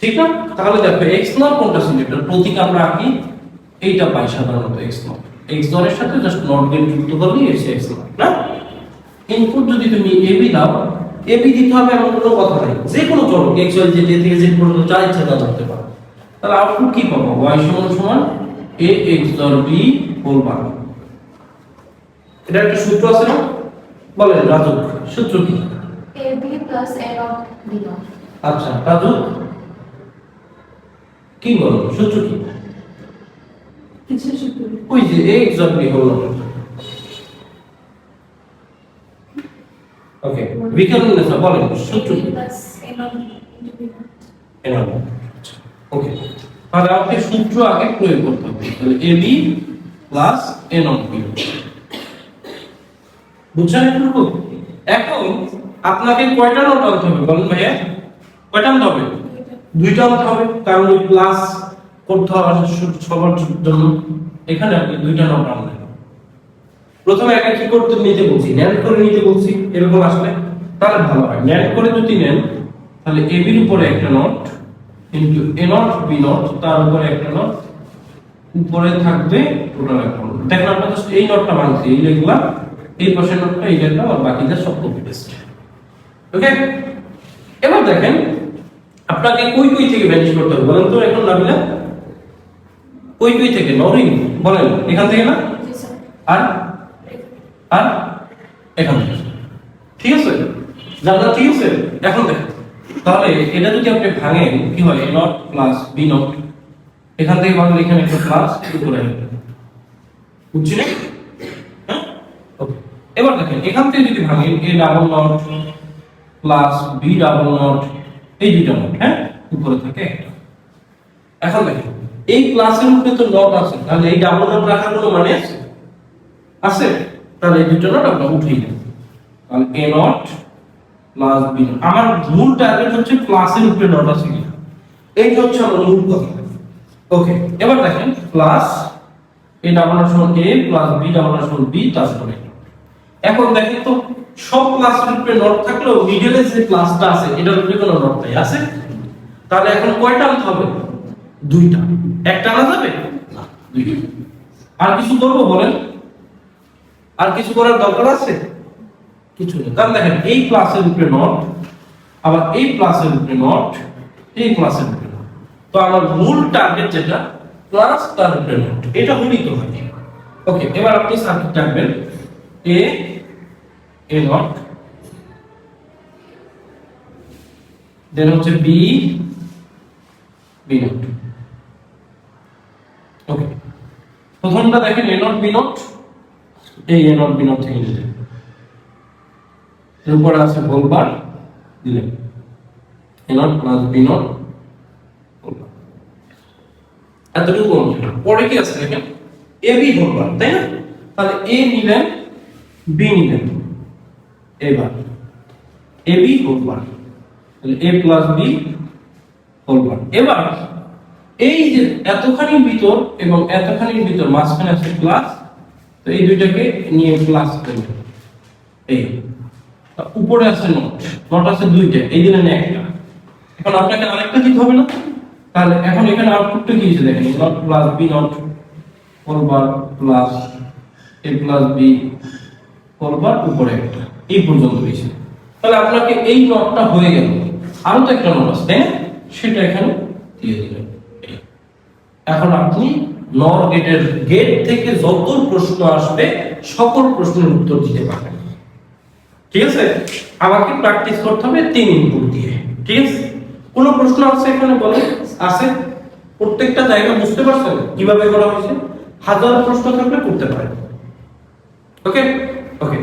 ঠিক না? তাহলে দেখো এক্স নট কোনটা সিলেক্টর প্রতীক আমরা আঁকি এইটা পাই সাধারণত এক্স নট এক্স নটের সাথে জাস্ট নট গেট যুক্ত করলেই এসে এক্স নট না? ইনপুট যদি তুমি এবি দাও এবি দিতে হবে এমন কোনো কথা নেই। যে কোনো চলক এক্স ওয়াই জেড এ থেকে জেড পর্যন্ত যা ইচ্ছা তা ধরতে পারো। তাহলে আউটপুট কি পাবো? ওয়াই সমান সমান এ এক্স দর বি হোল বার এটা একটা সূত্র আছে না? বলেন রাজু সূত্র কি? A B plus A dot B dot. আচ্ছা রাজু কি বলো? সূত্র কি? ওই যে এ এক্স দর বি হোল ওকে বলেন সূত্র কি? ওকে তাহলে আমাকে সূত্র আগে প্রয়োগ করতে হবে। তাহলে A B plus A not B বুঝছেন এখন আপনাকে কয়টা নোট আনতে হবে বলুন ভাইয়া? কয়টা আনতে হবে? দুইটা আনতে হবে, কারণ ওই প্লাস করতে হবে সবার জন্য এখানে আপনি দুইটা নোট আনলেন। প্রথমে একা কি করতে নিতে বলছি? ন্যান করে নিতে বলছি, এরকম আসলে তাহলে ভালো হয়। ন্যান করে যদি নেন, তাহলে এ বির উপরে একটা নোট কিন্তু এ নট বি নট তার উপরে একটা নোট উপরে থাকবে টোটাল একটা নোট দেখেন আমরা just এই নোটটা বানছি এই লিখলাম এই পাশের নোটটা এই লিখলাম আর বাকিটা সব কপি পেস্ট ওকে এবার দেখেন আপনাকে কই কই থেকে ম্যানেজ করতে হবে? বলেন তো এখন নাবিলা। কই কই থেকে? নরিং বলেন এখান থেকে না? আর? আর? এখান থেকে। ঠিক আছে? জানলা ঠিক আছে? এখন দেখেন। তাহলে এটা যদি আপনি ভাঙেন কি হয়? A not plus B not এখান থেকে ভাঙলে এখানে একটা প্লাস উপরে বুঝছি না হ্যাঁ? ওকে এবার দেখেন এখান থেকে যদি ভাঙেন A double not plus B double not এই দুইটা নট হ্যাঁ? উপরে থাকে একটা। এখন দেখেন এই ক্লাসের উপরে তো নট আছে, তাহলে এই ডাবল নট রাখার কোনো মানে আছে? আছে। তাহলে এই দুটো নট আমরা উঠিয়ে দেব তাহলে এ নট প্লাস বি আমার মূল টার্গেট হচ্ছে ক্লাসের উপরে নট আছে কিনা? এইটা হচ্ছে আমার মূল কথা। ওকে এবার দেখেন প্লাস এ ডাবল নট সমান A plus B double not সমান বি তারপরে এখন দেখেন তো সব ক্লাসের উপরে নট থাকলেও মিডলে যে ক্লাসটা আছে, এটার উপরে কোনো নট নাই, আছে? তাহলে এখন কয়টা আনতে হবে? দুইটা। একটা আনা যাবে? আর কিছু করব বলেন? আর কিছু করার দরকার আছে? কিছু নেই। তাহলে দেখেন, এই ক্লাসের উপরে নট আবার এই ক্লাসের উপরে নট এই ক্লাসের উপরে নট তো আমার মূল টার্গেট যেটা ক্লাস তার উপরে নট এটা হলেই তো হয়। ওকে এবার আপনি সার্কিট টানবেন। এ এ নট দেন হচ্ছে বি বি নট ওকে প্রথমটা দেখেন এ নট বি নট এই এ নট বি নট থেকে নিলেন। এর উপরে আছে বলবার দিলেন। A not plus B not এতটুকু অংশ পরে কি আছে দেখেন? এ বি বলবার, তাই না? তাহলে এ নিলেন বি নিলেন। এবার এ বি বলবার তাহলে এ প্লাস বি বলবার এবার, এই যে এতখানি ভিতর এবং এতখানি ভিতর, মাঝখানে আছে প্লাস তো এই দুইটাকে নিয়ে প্লাস করবে। এই। উপরে আছে নোট নোট আছে দুইটা, এই দিনে নেই একটা। এখন আপনাকে আরেকটা দিতে হবে না? তাহলে এখন এখানে আউটপুটটা কি হয়েছে দেখেন নট প্লাস বি নট করবার প্লাস এ প্লাস বি করবার উপরে একটা। এই পর্যন্ত হয়েছে। তাহলে আপনাকে এই নটটা হয়ে গেল। আরও তো একটা নোট আছে সেটা এখানে দিয়ে দিলেন এখন আপনি নর গেটের গেট থেকে যত প্রশ্ন আসবে, সকল প্রশ্নের উত্তর দিতে পারবেন। ঠিক আছে? আমাকে প্র্যাকটিস করতে হবে তিন ইনপুট দিয়ে। ঠিক আছে? কোনো প্রশ্ন আছে এখানে বলে আছে? প্রত্যেকটা জায়গা বুঝতে পারছেন? কীভাবে করা হয়েছে? হাজার প্রশ্ন থাকলে করতে পারেন। ওকে ওকে